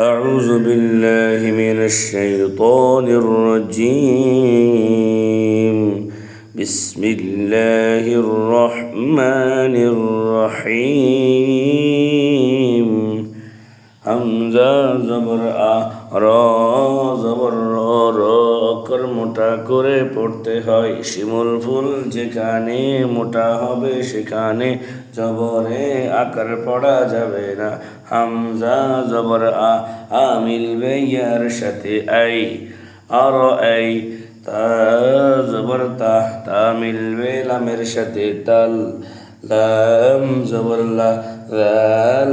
أعوذ بالله من الشيطان الرجيم. بسم الله الرحمن الرحيم. همزة زبر آ را زبر را, را অক্ষর মোটা করে পড়তে হয়। শিমুল ফুল যেখানে মোটা হবে সেখানে জবরে আকার পড়া যাবে না। হামজা জবর আ মিলবে ইয়ার সাথে আই, আর এই তা জবর তা তা মিলবে লামের সাথে তাল, লাম জবর লা, লাল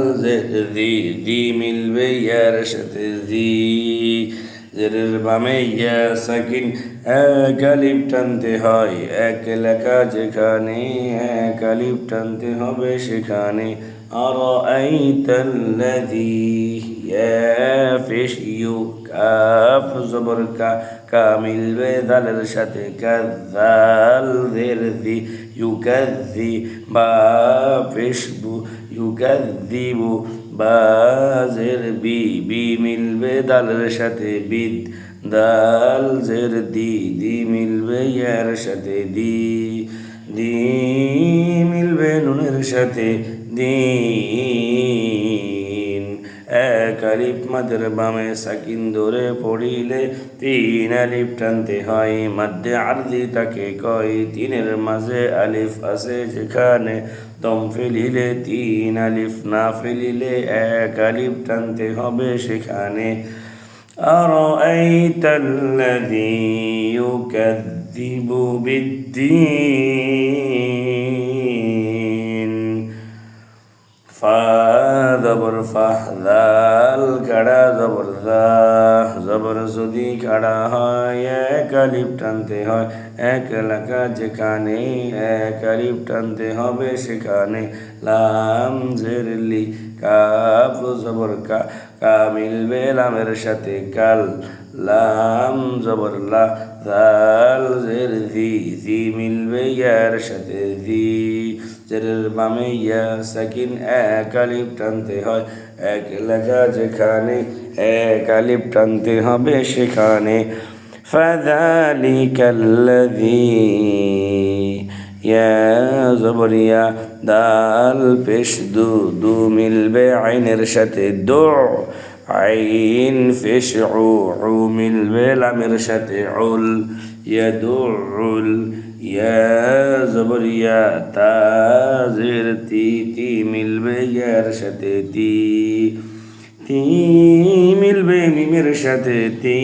দি দি মিলবে ইয়ার সাথে দি জেরের বামে ইয়া সাকিন, এক আলিফ টানতে হয়, এক লেখা যেখানে, এক আলিফ টানতে হবে সেখানে। আর এই তল্লাদি ফিস ইউ কাফ জবর কা কা মিলবে দালের সাথে কাদাল দের দি ইউকাদ্দি বা ফিসবু ইউকাদ্দিবু বাজের বি বি মিলবে দালের সাথে বিদ, দাল জের দি দি মিলবে ইয়ার সাথে দি দি মিলবে নুনের সাথে দিন। এক আলিফ মাদের বামে সাকিন ধরে পড়িলে তিন আলিফ টানতে হয় মধ্যে আরদি তাকে কয়, তিনের মাঝে আলিফ আছে যেখানে তমফিলিলে তিন আলিফ না ফেলিলে এক আলিফ টানতে হবে সেখানে আর ইউকাদ্দিবু বিদ্দিন ফা زبر فه ذال কাড়া জবর দা জবর যদি কাড়া হয় এক আলিফ টানতে হয় এক এলাকা যেখানে এক আলিফ টানতে হবে সেখানে লাম জেরলি কাপ জবর কা কা মিলবে লামের সাথে কাল লাম জবর লা জাল জের দি দি মিলবে ইয়ার সাথে দি জেরের বামে ইয়া সাকিন এক আলিফ টানতে হয় এক লেখা যেখানে এক আলিফ টানতে হবে সেখানে فذلك الذي يا زبريا দাল পেশ দু দু মিলবে আইনের সাথে দো আইন ফেশ উ উ মিলবে লামের সাথে উল ইয়াদুল ইয়া জবরিয়া তাজের তি তি মিলবে ইয়ার সাথে তি তি মিলবে মিমের সাথে তি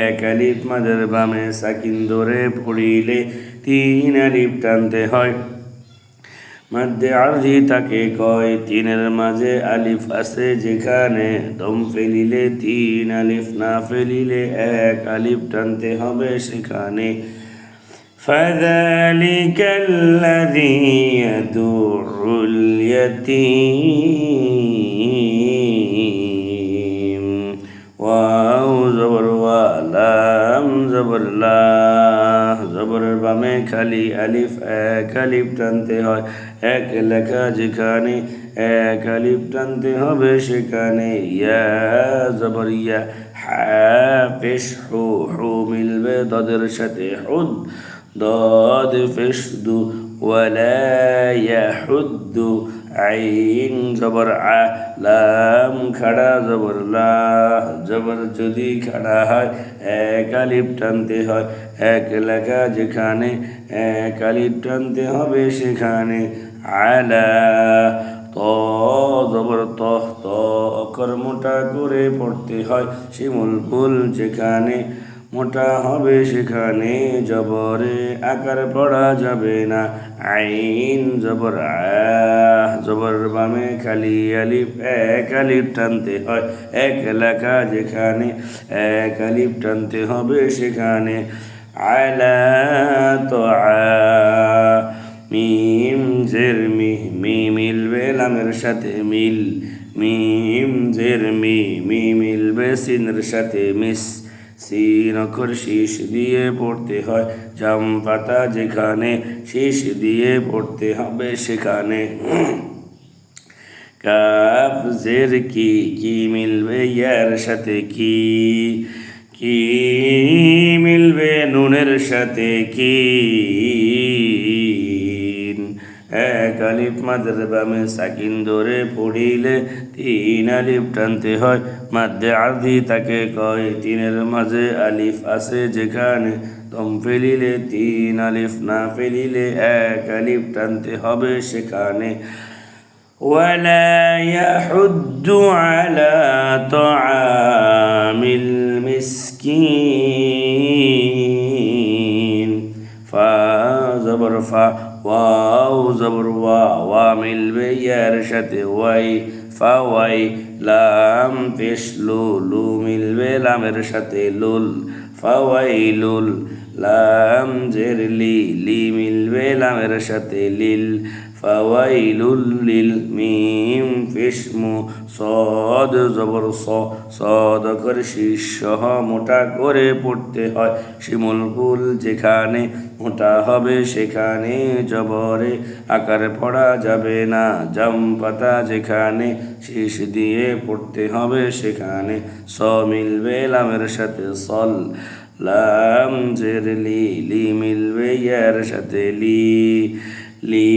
এক আলিফ মাঝের বামে সাকিন ধরে পড়িলে তিন আলিফ টানতে হয় মধ্যে আরধি তাকে কয় তিনের মাঝে আলিফ আছে যেখানে দম ফেলিলে তিন আলিফ না ফেলিলে এক আলিফ টানতে হবে সেখানে فذلك الذي يدع اليتيم واو زبر লাম জবর লা জবরের বামে খালি আলিফ, এক আলিফ টানতে হয়, এক লেখা যেখানে, এক আলিফ টানতে হবে সেখানে, ইয়া জবর হ্যাঁ হাফেশ হো হো মিলবে দদের সাথে, হুদ, দদ ফেশ দু ওয়ালা ইয়া হুদ্দু আইন জবর আ লাম খাড়া জবর লা জবর যদি খাড়া হয়, এক আলিফ টানতে হয়, এক লেখা যেখানে, এক আলিফ টানতে হবে সেখানে। আলা, ত জবর ত ত অক্ষর মোটা করে পড়তে হয় শিমুল ফুল যেখানে, মোটা হবে সেখানে। জবরে আকার পড়া যাবে না আইন জবর আহ, জবর বামে খালি আলিফ, এক আলিফ টানতে হয়, এক লেখা যেখানে, এক আলিফ টানতে হবে সেখানে। আলা তো মিম জের মি মি মিলবে লামের সাথে মিল, মিম জের মি মি মিলবে সিনের সাথে মিস। সিন অক্ষর শীষ দিয়ে পড়তে হয়, জাম পাতা যেখানে শীষ দিয়ে পড়তে হবে সেখানে। কাপ জের কি কি মিলবে ইয়ার সাথে কি? কি মিলবে নুনের সাথে কি? এক আলিফ মাদের বামে সাকিন ধরে পড়িলে তিন আলিফ টানতে হয়। মাধ্যে আধি তাকে কয়, তিনের মাঝে আলিফ আছে যেখানে দম ফেলিলে তিন আলিফ না ফেলিলে এক আলিফ টানতে হবে সেখানে ولا يحد على طعام المسكين فا زبر فا واو زبر وا وا মিলবে ইয়ার সাথে ওয়াই ফা ওয়াই লাম পেশ লু লু মিলবে লামের সাথে লুল ফা ওয়াই লুল লাম জের লি লি মিলবে লামের সাথে লিল ফাওয়াইলুল লিল মিম ফিসমু সদ জবর স, সদ করে শীর্ষহ মোটা করে পড়তে হয়। শিমুল ফুল যেখানে মোটা হবে সেখানে জবরে আকারে পড়া যাবে না। জাম পাতা যেখানে শীষ দিয়ে পড়তে হবে সেখানে স মিলবে লামের সাথে সল। লাম জের লি লি মিলবে ইয়ার সাথে লি। লি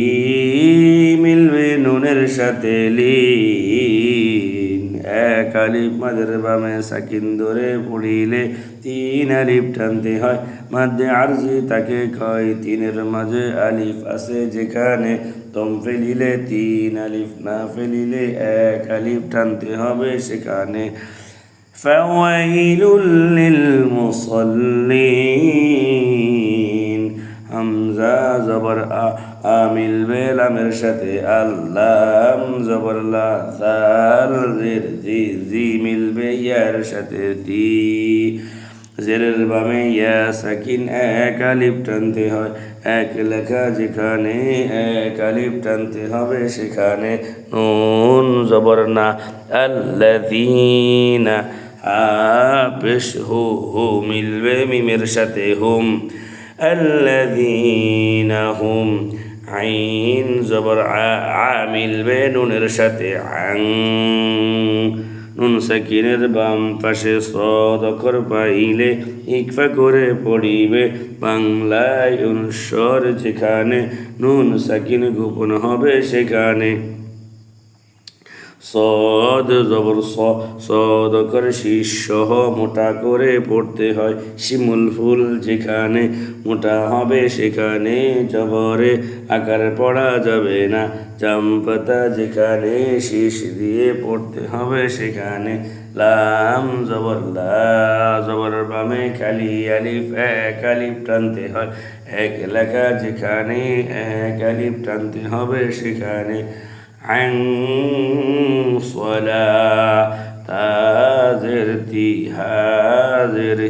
মিলবে নুনের সাথে লিন এক আলিফ মাদের বামে সাকিন ধরে পড়িলে তিন আলিফ টানতে হয় মাধ্যে আরজি তাকে কয় তিনের মাঝে আলিফ আছে যেখানে তম ফেলিলে তিন আলিফ না ফেলিলে এক আলিফ টানতে হবে সেখানে فويل للمصلين হামজা জবর আ, আমিল বেলামের সাথে আল্লাহ জবর লা জাল জির জি জি মিলবে ইয়ার সাথে তি জেরের বামে ইয়া সাকিন, এক আলিফ টানতে হয়, এক লেখা যেখানে, এক আলিফ টানতে হবে সেখানে। নুন জবর না, আল্লাযীনা পেশ হু হু মিলবে মিমের সাথে হুম। আল্লাদিনাহুম আইন জবর মিলবে নুনের সাথে আং নুন সাকিনের বাম পাশে সদকর পাইলে ইকফা করে পড়িবে বাংলায় অনুসর যেখানে নুন সাকিন গোপন হবে সেখানে সদ জবর সদ করে শীর্ষহ মোটা করে পড়তে হয়। শিমুল ফুল যেখানে মোটা হবে সেখানে জবরে আকার পড়া যাবে না। চাম্পাতা যেখানে শীষ দিয়ে পড়তে হবে সেখানে লাম জবর, লা জবর বামে খালি আলিফ, এক আলিফ টানতে হয়। এক লেখা যেখানে, এক আলিফ টানতে হবে সেখানে عن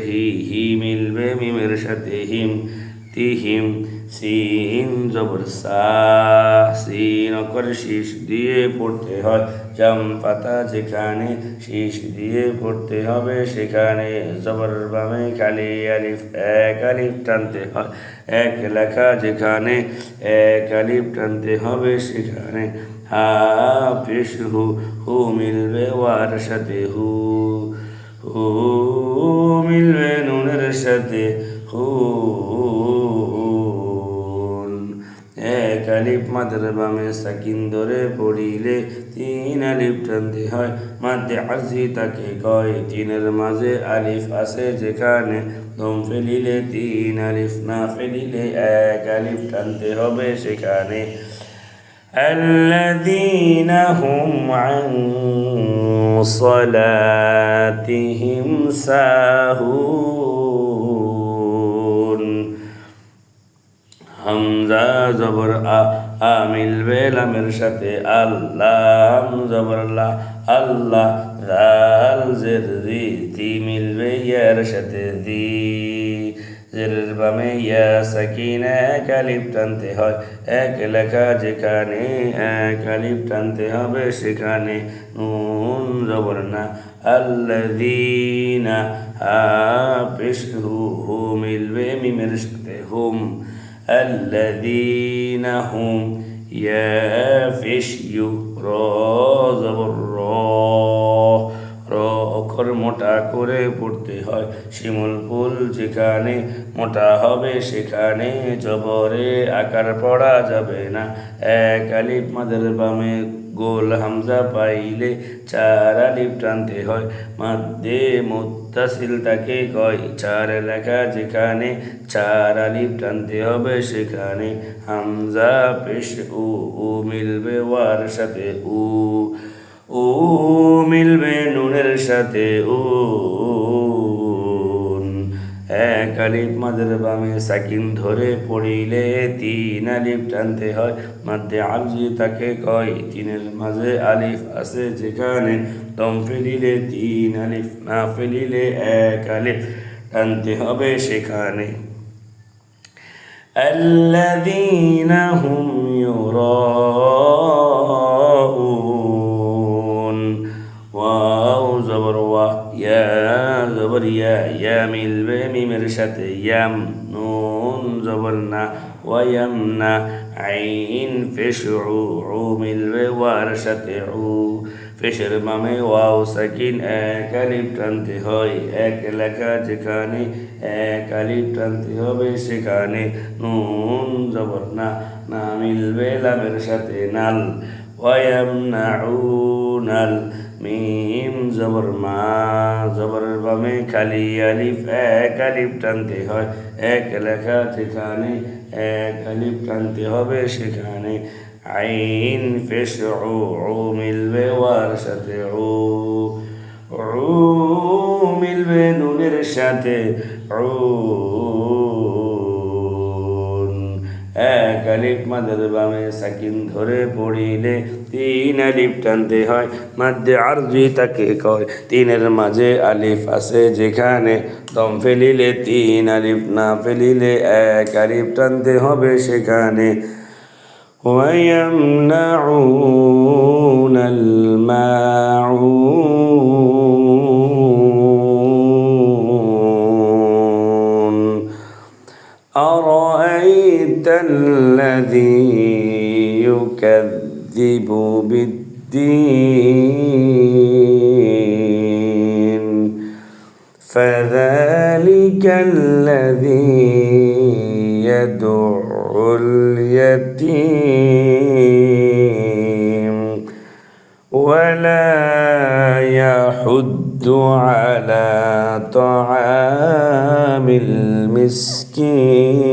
হি হি মিলবে মিমের সাথে হিম তিহিম সিন জবর সা সিন অকর শীষ দিয়ে পড়তে হয় জাম পাতা যেখানে শীষ দিয়ে পড়তে হবে সেখানে জবর বামে খালি আলিফ এক আলিফ টানতে হয় এক লেখা যেখানে এক আলিফ টানতে হবে সেখানে হা পেশ হু হু মিলবে ওয়ার সাথে হু হু মিলবে নুনের সাথে হু এক আলিফ মাদের বামে সাকিন ধরে পড়িলে তিন আলিফ টানতে হয় মাধ্যে আরজি তাকে কয়। তিনের মাঝে আলিফ আছে যেখানে দম ফেলিলে তিন আলিফ, না ফেলিলে এক আলিফ টানতে হবে সেখানে। الذين هم عن صلاتهم ساهون হামজা জবর আ আ মিলবে লামের সাথে আল্লাহ জবর লা আল্লাহ জাল জের রি তি মিলবে ইয়ার সাথে দি জেরের বামে ইয়া সাকিন, এক আলিফ টানতে হয়, এক লেখা যেখানে, এক আলিফ টানতে হবে সেখানে। নুন জবর না, আল্লাযীনা হাফিজ হু হু মিলবে মিমের সাথে হুম। আল্লাযীনা হুম ইয়া ফিশ ইউ র জবর র। র অক্ষর মোটা করে পড়তে হয়। শিমুল ফুল যেখানে মোটা হবে, সেখানে জবরে আকার পড়া যাবে না। এক আলিফ মাদের বামে গোল হামজা পাইলে চার আলিফ টানতে হয়। মাদ্দে মুত্তাসিল তাকে কয়, চার লেখা যেখানে চার আলিফ টানতে হবে, সেখানে হামজা পেশ উ উ মিলবে ওয়ার সাথে উ। ও মিলবে নুনের সাথে ও এক আলিফ মাদের বামে সাকিন ধরে পড়িলে তিন আলিফ টানতে হয় মাধ্যে আলজি তাকে কয় তিনের মাঝে আলিফ আছে যেখানে দম ফেলিলে তিন আলিফ না ফেলিলে এক আলিফ টানতে হবে সেখানে الذين هم يراءون ওয়াও জবর ওয়া, ইয়া জবর ইয়া ইয়া মিলবে মিমের সাথে ইয়াম নুন জবর না ওয়াম না, আইন ফেশ উ উ মিলবে ওয়ার সাথে উ ফেশের মামে ওয়াও সাকিন, এক আলিফ টানতে হয়, এক এলাকা যেখানে, এক আলিফ টানতে হবে সেখানে, নুন জবর না না মিলবে লামের সাথে নাল ওয়াম না নাল মিম জবর মা, জবর বামে খালি আলিফ, এক আলিফ টানতে হয়, এক লেখা সেখানে এক আলিফ টানতে হবে সেখানে। আইন পেশ ও মিলবে ওয়ার সাথে ও ও মিলবে নুনের সাথে ও আলিফ মাদের বামে সাকিন ধরে পড়িলে তিন আলিফ টানতে হয় মাধ্যে আরজি তাকে কয় তিনের মাঝে আলিফ আছে যেখানে দম ফেলিলে তিন আলিফ না ফেলিলে এক আলিফ টানতে হবে সেখানে ويمنعون الماعون يكذب بالدين. فذلك الذي يدعو اليتيم. ولا يحد على طعام المسكين.